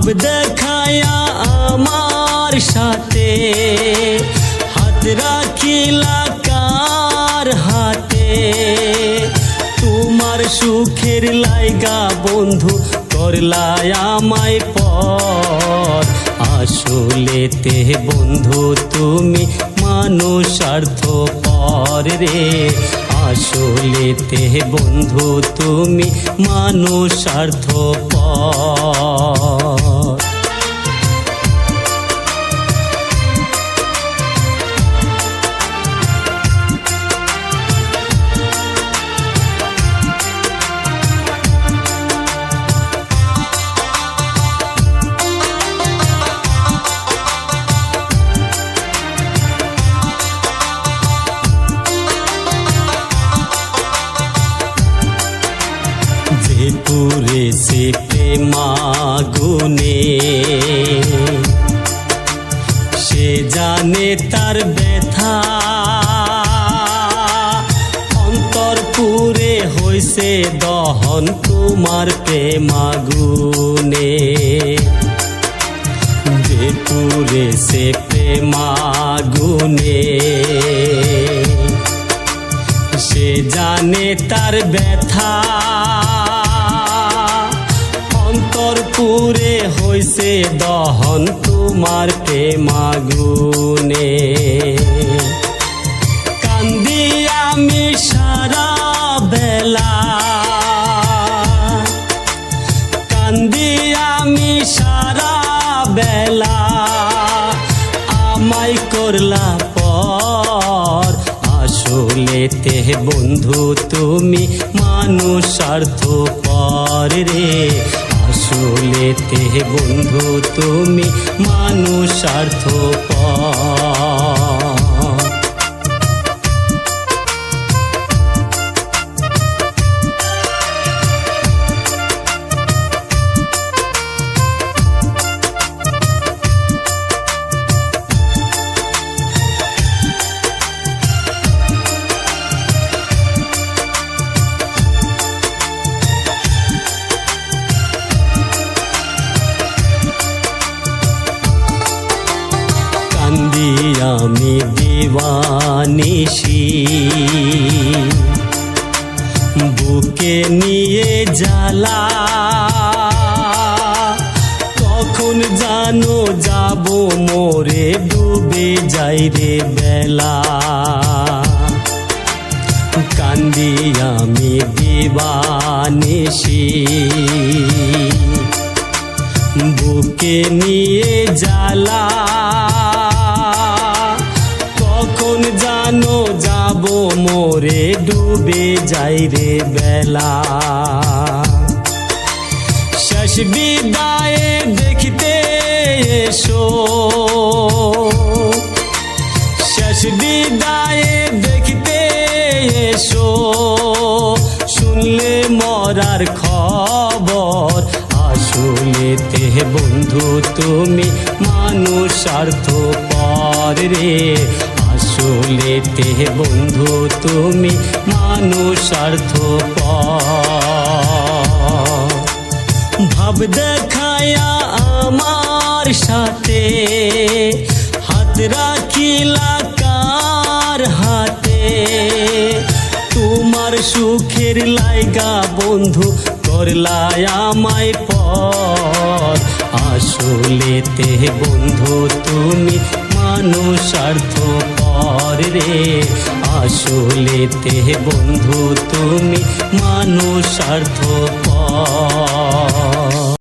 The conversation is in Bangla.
ভাব দেখায়া আমার সাথে। হাত রাখিলা কার হাতে? তোমার সুখের লাইগা বন্ধু করলায় আমায় পর আসলে তে বন্ধু তুমি মানুষ স্বার্থ পর রে। আসলে তে বন্ধু তুমি মানুষ স্বার্থ পর যে পুরে সে প্রেমাগুনে সে জানে তার ব্যথা। অন্তর পুরে দহন তোমার প্রেমাগুনে পুরে সে প্রেমাগুনে সে জানে তার ব্যথা। পুরে হইছে দহন তোমার প্রেমাগুনে কান্দি আমি সারা বেলা। কান্দি আমি সারা বেলা। আমায় করলা পর আসলে তে বন্ধু তুমি মানুষ স্বার্থ পর রে। আসলে তে বন্ধু তুমি মানুষার্থ স্বার্থ দিবানিসি বুকে নিয়ে জ্বালা, কখন জানো যাব মোরে ডুবে যাই রে বেলা। কান্দি আমি দিবানিসি বুকে নিয়ে জ্বালা যাই রে বেলা। শেষ বিদায়ে দেখতে এসো। শেষ বিদায়ে দেখতে এসো। শুনলে মরার খবর আসলে তে বন্ধু তুমি মানুষ স্বার্থ পর রে। আসলে তে বন্ধু, তুমি মানুষ স্বার্থ পর ভাব দেখায়া আমার সাথে, হাত রাখিলা কার হাতে? তোমার সুখের লাইগা বন্ধু করলায় আমায় পর। আসলে তে বন্ধু, তুমি মানুষ স্বার্থ পর রে। আসলে তে বন্ধু তুমি মানুষ পর